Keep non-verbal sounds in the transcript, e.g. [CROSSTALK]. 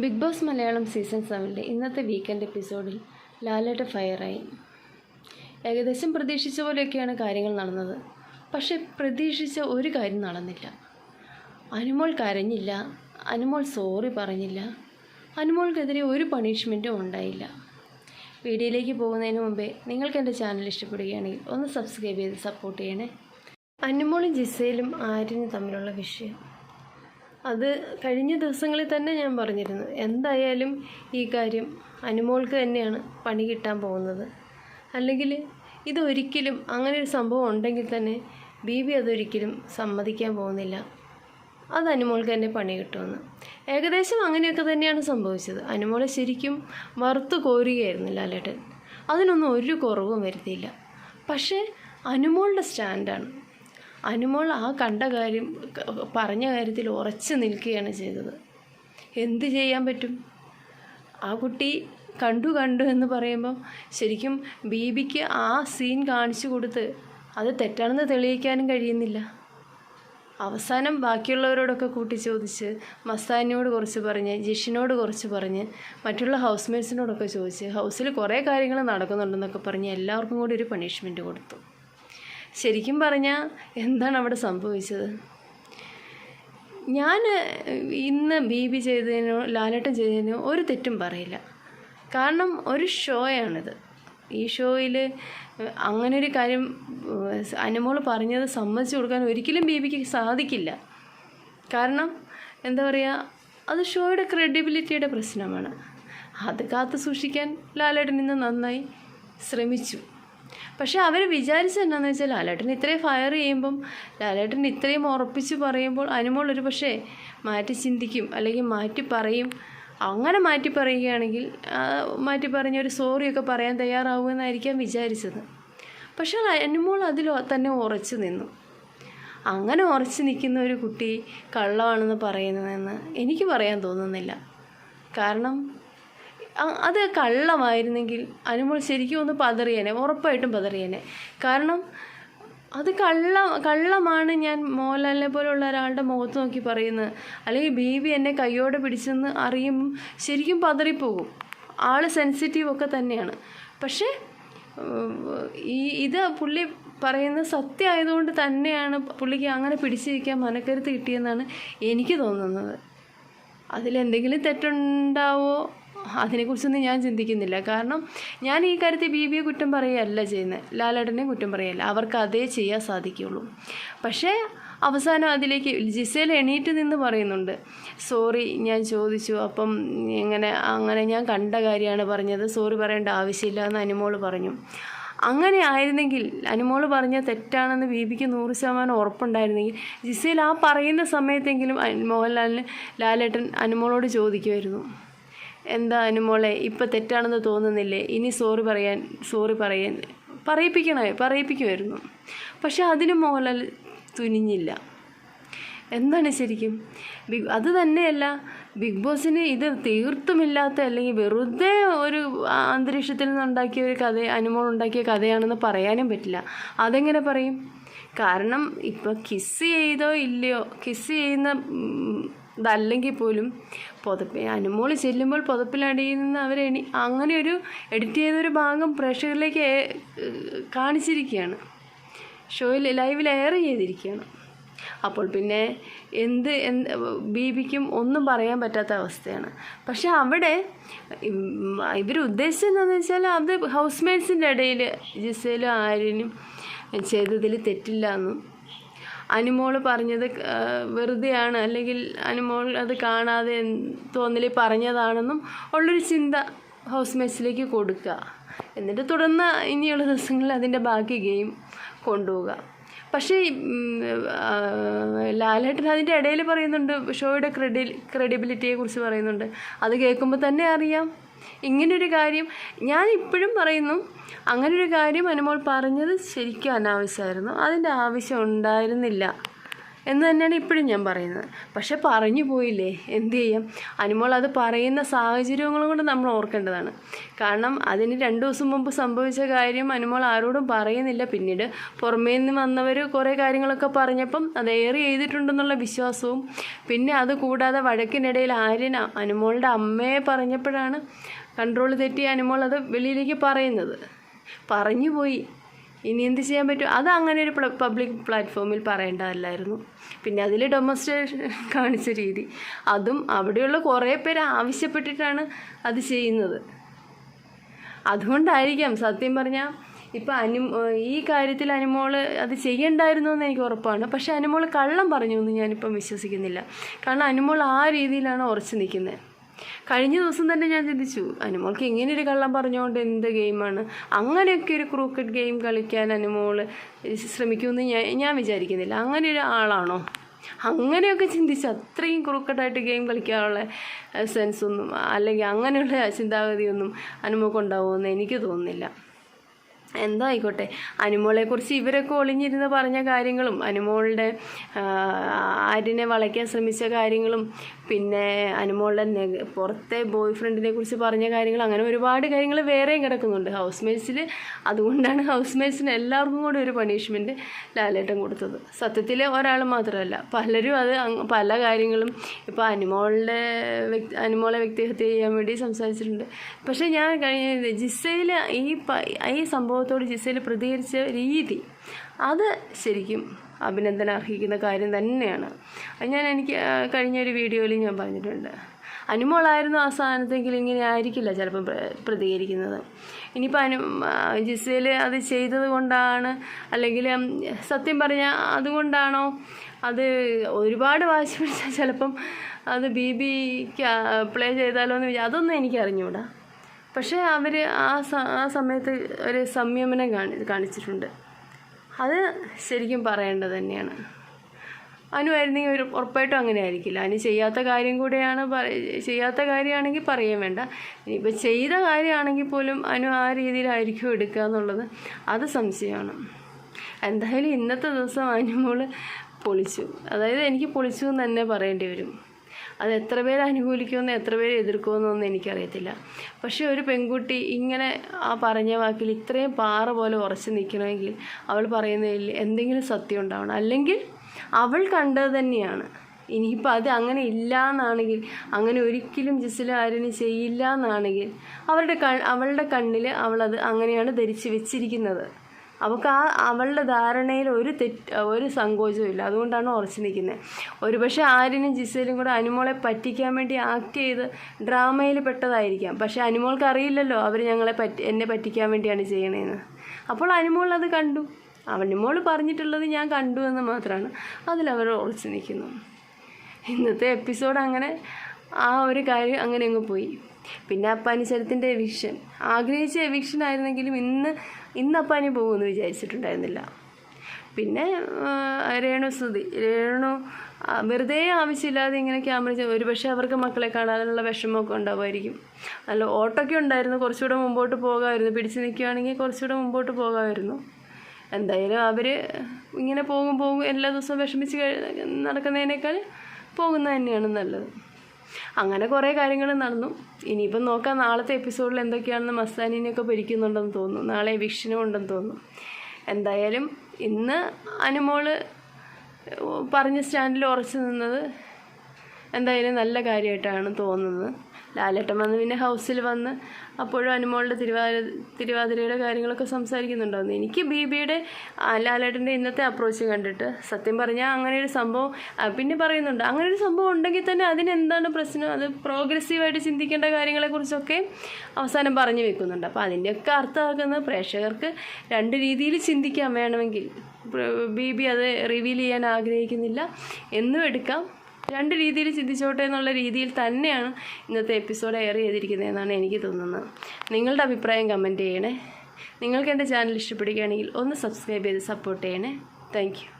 Big boss Malayalam season സെവനിലെ ഇന്നത്തെ weekend എപ്പിസോഡിൽ ലാലേട്ട ഫയറായി ഏകദേശം പ്രതീക്ഷിച്ച പോലെയൊക്കെയാണ് കാര്യങ്ങൾ നടന്നത്. പക്ഷേ പ്രതീക്ഷിച്ച ഒരു കാര്യം നടന്നില്ല. അനുമോൾ കരഞ്ഞില്ല. അനുമോൾ സോറി പറഞ്ഞില്ല. അനുമോൾക്കെതിരെ ഒരു പണിഷ്മെന്റും ഉണ്ടായില്ല. വീഡിയോയിലേക്ക് പോകുന്നതിന് മുമ്പേ നിങ്ങൾക്ക് എന്റെ ചാനൽ ഇഷ്ടപ്പെടുകയാണെങ്കിൽ ഒന്ന് സബ്സ്ക്രൈബ് ചെയ്ത് സപ്പോർട്ട് ചെയ്യണേ. അനുമോളും ജിസയിലും ആര്യനും തമ്മിലുള്ള വിഷയം. അത് കഴിഞ്ഞ ദിവസങ്ങളിൽ തന്നെ ഞാൻ പറഞ്ഞിരുന്നു. എന്തായാലും ഈ കാര്യം അനുമോൾക്ക് തന്നെയാണ് പണി കിട്ടാൻ പോകുന്നത്. അല്ലെങ്കിൽ ഇതൊരിക്കലും അങ്ങനെ ഒരു സംഭവം ഉണ്ടെങ്കിൽ തന്നെ ബീബി അതൊരിക്കലും സമ്മതിക്കാൻ പോകുന്നില്ല. അത് അനുമോൾക്ക് തന്നെ പണി കിട്ടുമെന്ന്. ഏകദേശം അങ്ങനെയൊക്കെ തന്നെയാണ് സംഭവിച്ചത്. അനുമോളെ ശരിക്കും വറുത്ത് കോരുകയായിരുന്നു ലാലേട്ടൻ. അതിനൊന്നും ഒരു കുറവും വരുത്തിയില്ല. പക്ഷേ അനുമോളുടെ സ്റ്റാൻഡാണ്. അനുമോൾ ആ കണ്ട കാര്യം പറഞ്ഞ കാര്യത്തിൽ ഉറച്ചു നിൽക്കുകയാണ് ചെയ്തത്. എന്ത് ചെയ്യാൻ പറ്റും? ആ കുട്ടി കണ്ടു കണ്ടു എന്ന് പറയുമ്പോൾ ശരിക്കും ബീബിക്ക് ആ സീൻ കാണിച്ചു കൊടുത്ത് അത് തെറ്റാണെന്ന് തെളിയിക്കാനും കഴിയുന്നില്ല. അവസാനം ബാക്കിയുള്ളവരോടൊക്കെ കൂട്ടി ചോദിച്ച് മസ്താനിയോട് കുറച്ച് പറഞ്ഞ് ജിഷിനോട് കുറച്ച് പറഞ്ഞ് മറ്റുള്ള ഹൗസ് മേറ്റ്സിനോടൊക്കെ ചോദിച്ച് ഹൗസിൽ കുറേ കാര്യങ്ങൾ നടക്കുന്നുണ്ടെന്നൊക്കെ പറഞ്ഞ് എല്ലാവർക്കും കൂടി ഒരു പണിഷ്മെന്റ് കൊടുത്തു. ശരിക്കും പറഞ്ഞാൽ എന്താണ് അവിടെ സംഭവിച്ചത്? ഞാൻ ഇന്ന് ബി ബി ചെയ്തതിനോ ലാലേട്ടൻ ചെയ്തതിനോ ഒരു തെറ്റും പറയില്ല. കാരണം ഒരു ഷോയാണിത്. ഈ ഷോയിൽ അങ്ങനൊരു കാര്യം അനുമോൾ പറഞ്ഞത് സമ്മതിച്ചു കൊടുക്കാൻ ഒരിക്കലും ബീബിക്ക് സാധിക്കില്ല. കാരണം എന്താ പറയുക അത് ഷോയുടെ ക്രെഡിബിലിറ്റിയുടെ പ്രശ്നമാണ്. അത് കാത്തു സൂക്ഷിക്കാൻ ലാലേട്ടൻ ഇന്ന് നന്നായി ശ്രമിച്ചു. പക്ഷേ അവർ വിചാരിച്ചത് എന്താണെന്ന് വെച്ചാൽ ലാലേട്ടൻ ഇത്രയും ഫയർ ചെയ്യുമ്പം ലാലേട്ടൻ ഇത്രയും ഉറപ്പിച്ച് പറയുമ്പോൾ അനുമോൾ ഒരു പക്ഷേ മാറ്റി ചിന്തിക്കും അല്ലെങ്കിൽ മാറ്റി പറയും. അങ്ങനെ മാറ്റി പറയുകയാണെങ്കിൽ മാറ്റി പറഞ്ഞ ഒരു സോറിയൊക്കെ പറയാൻ തയ്യാറാവുമെന്നായിരിക്കാം വിചാരിച്ചത്. പക്ഷേ അനുമോൾ അതിൽ തന്നെ ഉറച്ചു നിന്നു. അങ്ങനെ ഉറച്ചു നിൽക്കുന്ന ഒരു കുട്ടി കള്ളമാണെന്ന് പറയുന്നതെന്ന് എനിക്ക് പറയാൻ തോന്നുന്നില്ല. കാരണം അത് കള്ളമായിരുന്നെങ്കിൽ അനുമോൾ ശരിക്കും ഒന്ന് പതറിയേനെ ഉറപ്പായിട്ടും പതറിയേനെ. കാരണം അത് കള്ള കള്ളമാണ് ഞാൻ മോഹൻലാലിനെ പോലുള്ള ഒരാളുടെ മുഖത്ത് നോക്കി പറയുന്നത്. അല്ലെങ്കിൽ ബേബി എന്നെ കയ്യോടെ പിടിച്ചെന്ന് അറിയും ശരിക്കും പതറിപ്പോകും. ആൾ സെൻസിറ്റീവ് ഒക്കെ തന്നെയാണ്. പക്ഷേ ഈ ഇത് പുള്ളി പറയുന്ന സത്യമായതുകൊണ്ട് തന്നെയാണ് പുള്ളിക്ക് അങ്ങനെ പിടിച്ചിരിക്കാൻ മനക്കരുത്ത് കിട്ടിയെന്നാണ് എനിക്ക് തോന്നുന്നത്. അതിലെന്തെങ്കിലും തെറ്റുണ്ടാവോ? അതിനെക്കുറിച്ചൊന്നും ഞാൻ ചിന്തിക്കുന്നില്ല. കാരണം ഞാൻ ഈ കാര്യത്തിൽ ബി ബിയെ കുറ്റം പറയുകയല്ല ചെയ്യുന്നത്. ലാലേട്ടനെ കുറ്റം പറയുകയല്ല. അവർക്ക് അതേ ചെയ്യാൻ സാധിക്കുകയുള്ളൂ പക്ഷേ അവസാനം അതിലേക്ക് ജിസേൽ എണീറ്റ് നിന്ന് പറയുന്നുണ്ട്. സോറി ഞാൻ ചോദിച്ചു. അപ്പം ഇങ്ങനെ അങ്ങനെ ഞാൻ കണ്ട കാര്യമാണ് പറഞ്ഞത്. സോറി പറയേണ്ട ആവശ്യമില്ല എന്ന് അനുമോൾ പറഞ്ഞു. അങ്ങനെ ആയിരുന്നെങ്കിൽ അനുമോൾ പറഞ്ഞ തെറ്റാണെന്ന് ബീബിക്ക് നൂറ് ശതമാനം ഉറപ്പുണ്ടായിരുന്നെങ്കിൽ ജിസയിൽ ആ പറയുന്ന സമയത്തെങ്കിലും മോഹൻലാലിന് ലാലേട്ടൻ അനുമോളോട് ചോദിക്കുമായിരുന്നു. എന്താ അനുമോളെ ഇപ്പം തെറ്റാണെന്ന് തോന്നുന്നില്ലേ? ഇനി സോറി പറയാൻ സോറി പറയാൻ പറയിപ്പിക്കണേ പറയിപ്പിക്കുമായിരുന്നു പക്ഷെ അതിന് മോഹൻലാൽ തുനിഞ്ഞില്ല. എന്താണ് ശരിക്കും? ബിഗ് അത് തന്നെയല്ല ബിഗ് ബോസിന് ഇത് തീർത്തുമില്ലാത്ത അല്ലെങ്കിൽ വെറുതെ ഒരു അന്തരീക്ഷത്തിൽ നിന്നുണ്ടാക്കിയ ഒരു കഥ അനുമോൾ ഉണ്ടാക്കിയ കഥയാണെന്ന് പറയാനും പറ്റില്ല. അതെങ്ങനെ പറയും? കാരണം ഇപ്പോൾ കിസ് ചെയ്തോ ഇല്ലയോ കിസ് ചെയ്യുന്ന ഉം, ഇതല്ലെങ്കിൽ പോലും പുതപ്പ്. അനുമോൾ ചെല്ലുമ്പോൾ പുതപ്പിലടിയിൽ നിന്ന് അവർ എണി അങ്ങനെ ഒരു എഡിറ്റ് ചെയ്തൊരു ഭാഗം പ്രേക്ഷകരിലേക്ക് കാണിച്ചിരിക്കുകയാണ്. ഷോയിൽ ലൈവിൽ എയർ ചെയ്തിരിക്കുകയാണ്. അപ്പോൾ പിന്നെ എന്ത് എന്ത് ബീബിക്കും ഒന്നും പറയാൻ പറ്റാത്ത അവസ്ഥയാണ്. പക്ഷെ അവിടെ ഇവർ ഉദ്ദേശിച്ചത് എന്താണെന്ന് വെച്ചാൽ അത് ഹൗസ് മേറ്റ്സിന്റെ ഇടയിൽ ജിസയിലും ആര്യനും ചെയ്തതിൽ തെറ്റില്ല എന്നും അനുമോൾ പറഞ്ഞത് വെറുതെയാണ്. അല്ലെങ്കിൽ അനുമോൾ അത് കാണാതെ തോന്നൽ പറഞ്ഞതാണെന്നും ഉള്ളൊരു ചിന്ത ഹൗസ് മേറ്റ്സിലേക്ക് കൊടുക്കുക എന്നിട്ട് തുടർന്ന് ഇനിയുള്ള ദിവസങ്ങളിൽ അതിന്റെ ബാക്കി ഗെയിം കൊണ്ടുപോവുക. പക്ഷേ ലാലേട്ടൻ അതിന്റെ ഇടയിൽ പറയുന്നുണ്ട് ഷോയുടെ ക്രെഡി ക്രെഡിബിലിറ്റിയെ കുറിച്ച് പറയുന്നുണ്ട്. അത് കേൾക്കുമ്പോൾ തന്നെ അറിയാം. ഇങ്ങനൊരു കാര്യം ഞാൻ ഇപ്പോഴും പറയുന്നു അങ്ങനൊരു കാര്യം അനുമോൾ പറഞ്ഞത് ശരിക്കും അനാവശ്യമായിരുന്നു. അതിന്റെ ആവശ്യം ഉണ്ടായിരുന്നില്ല. എന്ന് തന്നെയാണ് ഇപ്പോഴും ഞാൻ പറയുന്നത്. പക്ഷെ പറഞ്ഞു പോയില്ലേ? എന്ത് ചെയ്യാം? അനുമോൾ അത് പറയുന്ന സാഹചര്യങ്ങളും കൊണ്ട് നമ്മൾ ഓർക്കേണ്ടതാണ്. കാരണം അതിന് രണ്ട് ദിവസം മുമ്പ് സംഭവിച്ച കാര്യം അനുമോൾ ആരോടും പറയുന്നില്ല. പിന്നീട് പുറമേ നിന്ന് വന്നവർ കുറേ കാര്യങ്ങളൊക്കെ പറഞ്ഞപ്പം അത് ഏറെ ചെയ്തിട്ടുണ്ടെന്നുള്ള വിശ്വാസവും പിന്നെ അത് കൂടാതെ വഴക്കിനിടയിൽ ആര്യൻ അനുമോളുടെ അമ്മയെ പറഞ്ഞപ്പോഴാണ് കൺട്രോൾ തെറ്റി അനുമോൾ അത് വെളിയിലേക്ക് പറയുന്നത്. പറഞ്ഞു പോയി. ഇനി എന്ത് ചെയ്യാൻ പറ്റും? അത് അങ്ങനെ ഒരു പബ്ലിക് പ്ലാറ്റ്ഫോമിൽ പറയേണ്ടതല്ലായിരുന്നു. പിന്നെ അതിൽ ഡൊമസ്ട്രേഷൻ [LAUGHS] കാണിച്ച രീതി. അതും അവിടെയുള്ള കുറേ പേര് ആവശ്യപ്പെട്ടിട്ടാണ് അത് ചെയ്യുന്നത്. അതുകൊണ്ടായിരിക്കാം സത്യം പറഞ്ഞാൽ ഇപ്പം അനു ഈ കാര്യത്തിൽ അനുമോൾ അത് ചെയ്യണ്ടായിരുന്നു എന്ന് എനിക്ക് ഉറപ്പാണ്. പക്ഷേ അനുമോൾ കള്ളം പറഞ്ഞു എന്ന് ഞാനിപ്പം വിശ്വസിക്കുന്നില്ല. കാരണം അനുമോൾ ആ രീതിയിലാണ് ഉറച്ചു നിൽക്കുന്നത്. കഴിഞ്ഞ ദിവസം തന്നെ ഞാൻ ചിന്തിച്ചു അനുമോൾക്ക് ഇങ്ങനെ ഒരു കള്ളം പറഞ്ഞുകൊണ്ട് എന്ത് ഗെയിമാണ്? അങ്ങനെയൊക്കെ ഒരു ക്രൂക്കറ്റ് ഗെയിം കളിക്കാൻ അനുമോൾ ശ്രമിക്കുമെന്ന് ഞാൻ ഞാൻ വിചാരിക്കുന്നില്ല. അങ്ങനെ ഒരു ആളാണോ? അങ്ങനെയൊക്കെ ചിന്തിച്ച് അത്രയും ക്രൂക്കറ്റായിട്ട് ഗെയിം കളിക്കാനുള്ള സെൻസൊന്നും അല്ലെങ്കിൽ അങ്ങനെയുള്ള ചിന്താഗതിയൊന്നും അനുമോൾക്ക് ഉണ്ടാവുമെന്ന് എനിക്ക് തോന്നുന്നില്ല. എന്തോ ആയിക്കോട്ടെ അനുമോളെക്കുറിച്ച് ഇവരൊക്കെ ഒളിഞ്ഞിരുന്ന് പറഞ്ഞ കാര്യങ്ങളും അനുമോളുടെ ആര്യനെ വളയ്ക്കാൻ ശ്രമിച്ച കാര്യങ്ങളും പിന്നെ അനുമോളുടെ പുറത്തെ ബോയ് ഫ്രണ്ടിനെ കുറിച്ച് പറഞ്ഞ കാര്യങ്ങൾ അങ്ങനെ ഒരുപാട് കാര്യങ്ങൾ വേറെയും കിടക്കുന്നുണ്ട്. ഹൗസ് മേറ്റ്സിൽ അതുകൊണ്ടാണ് ഹൗസ് മേറ്റ്സിന് എല്ലാവർക്കും കൂടി ഒരു പണിഷ്മെന്റ് ലാലേട്ടൻ കൊടുത്തത്. സത്യത്തിൽ ഒരാൾ മാത്രമല്ല പലരും അത് പല കാര്യങ്ങളും ഇപ്പോൾ അനുമോളുടെ വ്യക്തി അനുമോളെ വ്യക്തിഹത്യ ചെയ്യാൻ വേണ്ടി സംസാരിച്ചിട്ടുണ്ട്. പക്ഷേ ഞാൻ കഴിഞ്ഞ ജിസയിൽ ഈ ഈ സംഭവത്തോട് ജിസയിൽ പ്രതികരിച്ച രീതി. അത് ശരിക്കും അഭിനന്ദനം അർഹിക്കുന്ന കാര്യം തന്നെയാണ്. അത് ഞാൻ എനിക്ക് കഴിഞ്ഞ ഒരു വീഡിയോയിൽ ഞാൻ പറഞ്ഞിട്ടുണ്ട്. അനുമോളായിരുന്നു ആ സ്ഥാനത്തെങ്കിൽ ഇങ്ങനെ ആയിരിക്കില്ല ചിലപ്പം പ്രതികരിക്കുന്നത്. ഇനിയിപ്പോൾ അനു ജിസയിൽ അത് ചെയ്തത് കൊണ്ടാണ് അല്ലെങ്കിൽ സത്യം പറഞ്ഞാൽ അതുകൊണ്ടാണോ? അത് ഒരുപാട് വാശി പിടിച്ചാൽ ചിലപ്പം അത് ബി ബിക്ക് പ്ലേ ചെയ്താലോ എന്ന് വിചാരിച്ചു അതൊന്നും എനിക്ക് അറിഞ്ഞൂടാ പക്ഷേ അവർ ആ ആ സമയത്ത് ഒരു സംയമനം കാണി കാണിച്ചിട്ടുണ്ട്. അത് ശരിക്കും പറയേണ്ടത് തന്നെയാണ്. അനുവായിരുന്നെങ്കിൽ ഒരു ഉറപ്പായിട്ടും അങ്ങനെ ആയിരിക്കില്ല. അനു ചെയ്യാത്ത കാര്യം കൂടെയാണ് ചെയ്യാത്ത കാര്യമാണെങ്കിൽ പറയുകയും വേണ്ട. ഇനിയിപ്പോൾ ചെയ്ത കാര്യമാണെങ്കിൽ പോലും അനു ആ രീതിയിലായിരിക്കും എടുക്കുക എന്നുള്ളത് അത് സംശയമാണ്. എന്തായാലും ഇന്നത്തെ ദിവസം അനുമോൾ പൊളിച്ചു. അതായത് എനിക്ക് പൊളിച്ചു എന്ന് തന്നെ പറയേണ്ടി വരും. അത് എത്ര പേര് അനുകൂലിക്കുമെന്ന് എത്ര പേര് എതിർക്കുമെന്നൊന്നും എനിക്കറിയത്തില്ല. പക്ഷേ ഒരു പെൺകുട്ടി ഇങ്ങനെ ആ പറഞ്ഞ വാക്കിൽ ഇത്രയും പാറ പോലെ ഉറച്ചു നിൽക്കണമെങ്കിൽ അവൾ പറയുന്നതിൽ എന്തെങ്കിലും സത്യം ഉണ്ടാവണം. അല്ലെങ്കിൽ അവൾ കണ്ടത് തന്നെയാണ്. ഇനിയിപ്പോൾ അത് അങ്ങനെ ഇല്ല എന്നാണെങ്കിൽ അങ്ങനെ ഒരിക്കലും ജിസില ആരും ചെയ്യില്ല എന്നാണെങ്കിൽ അവരുടെ ക അവളുടെ കണ്ണിൽ അവളത് അങ്ങനെയാണ് ധരിച്ച് വെച്ചിരിക്കുന്നത്. അവൾക്ക് ആ അവളുടെ ധാരണയിൽ ഒരു തെറ്റ് ഒരു സങ്കോചവും ഇല്ല. അതുകൊണ്ടാണ് ഉറച്ചു നിൽക്കുന്നത്. ഒരുപക്ഷെ ആര്യനും ജിസയിലും കൂടെ അനുമോളെ പറ്റിക്കാൻ വേണ്ടി ആക്ട് ചെയ്ത് ഡ്രാമയിൽ പെട്ടതായിരിക്കാം. പക്ഷേ അനുമോൾക്ക് അറിയില്ലല്ലോ അവർ ഞങ്ങളെ പറ്റി എന്നെ പറ്റിക്കാൻ വേണ്ടിയാണ് ചെയ്യണേന്ന്. അപ്പോൾ അനുമോൾ അത് കണ്ടു. അനുമോൾ പറഞ്ഞിട്ടുള്ളത് ഞാൻ കണ്ടു എന്ന് മാത്രമാണ്. അതിലവർ ഉറച്ചു നിൽക്കുന്നു. ഇന്നത്തെ എപ്പിസോഡ് അങ്ങനെ ആ ഒരു കാര്യം അങ്ങനെ അങ്ങ് പോയി. പിന്നെ അപ്പാനിച്ചരത്തിന്റെ എവിക്ഷൻ ആഗ്രഹിച്ച എവിക്ഷൻ ആയിരുന്നെങ്കിലും ഇന്ന് ഇന്ന് അപ്പാനി പോകുമെന്ന് വിചാരിച്ചിട്ടുണ്ടായിരുന്നില്ല. പിന്നെ രേണു സ്തുതി. രേണു വെറുതെ ആവശ്യമില്ലാതെ ഇങ്ങനെ ക്യാമറ ഒരു പക്ഷേ അവർക്ക് മക്കളെ കാണാനുള്ള വിഷമമൊക്കെ ഉണ്ടാവുമായിരിക്കും. നല്ല ഓട്ടൊക്കെ ഉണ്ടായിരുന്നു കുറച്ചുകൂടെ മുമ്പോട്ട് പോകാമായിരുന്നു. പിടിച്ചു നിൽക്കുകയാണെങ്കിൽ കുറച്ചുകൂടെ മുമ്പോട്ട് പോകാമായിരുന്നു. എന്തായാലും അവർ ഇങ്ങനെ പോകും പോകും എല്ലാ ദിവസവും വിഷമിച്ച് നടക്കുന്നതിനേക്കാൾ പോകുന്നത് തന്നെയാണ് നല്ലത്. അങ്ങനെ കുറേ കാര്യങ്ങൾ നടന്നു. ഇനിയിപ്പം നോക്കാം നാളത്തെ എപ്പിസോഡിൽ എന്തൊക്കെയാണെന്ന് മസ്താനിനെയൊക്കെ ഭരിക്കുന്നുണ്ടെന്ന് തോന്നുന്നു. നാളെ വിഷനും ഉണ്ടെന്ന് തോന്നുന്നു. എന്തായാലും ഇന്ന് അനുമോൾ പറഞ്ഞ സ്റ്റാൻഡിൽ ഉറച്ചു നിന്നത് എന്തായാലും നല്ല കാര്യമായിട്ടാണ് തോന്നുന്നത്. ലാലേട്ടൻ വന്ന് പിന്നെ ഹൗസിൽ വന്ന് അപ്പോഴും അനുമോളുടെ തിരുവാതിര തിരുവാതിരയുടെ കാര്യങ്ങളൊക്കെ സംസാരിക്കുന്നുണ്ടായിരുന്നു. എനിക്ക് ബി ബിയുടെ ലാലേട്ടന്റെ ഇന്നത്തെ അപ്രോച്ച് കണ്ടിട്ട് സത്യം പറഞ്ഞാൽ അങ്ങനെ ഒരു സംഭവം പിന്നെ പറയുന്നുണ്ട്. അങ്ങനെ ഒരു സംഭവം ഉണ്ടെങ്കിൽ തന്നെ അതിനെന്താണ് പ്രശ്നം? അത് പ്രോഗ്രസീവായിട്ട് ചിന്തിക്കേണ്ട കാര്യങ്ങളെക്കുറിച്ചൊക്കെ അവസാനം പറഞ്ഞു വെക്കുന്നുണ്ട്. അപ്പോൾ അതിന്റെയൊക്കെ അർത്ഥമാക്കുന്നത് പ്രേക്ഷകർക്ക് രണ്ട് രീതിയിൽ ചിന്തിക്കാൻ വേണമെങ്കിൽ ബി ബി അത് റിവീൽ ചെയ്യാൻ ആഗ്രഹിക്കുന്നില്ല. എന്നും എടുക്കാം. രണ്ട് രീതിയിൽ ചിന്തിച്ചോട്ടെ എന്നുള്ള രീതിയിൽ തന്നെയാണ് ഇന്നത്തെ എപ്പിസോഡ് എയർ ചെയ്തിരിക്കുന്നത് എന്നാണ് എനിക്ക് തോന്നുന്നത്. നിങ്ങളുടെ അഭിപ്രായം കമന്റ് ചെയ്യണേ. നിങ്ങൾക്ക് എന്റെ ചാനൽ ഇഷ്ടപ്പെടുകയാണെങ്കിൽ ഒന്ന് സബ്സ്ക്രൈബ് ചെയ്ത് സപ്പോർട്ട് ചെയ്യണേ. താങ്ക്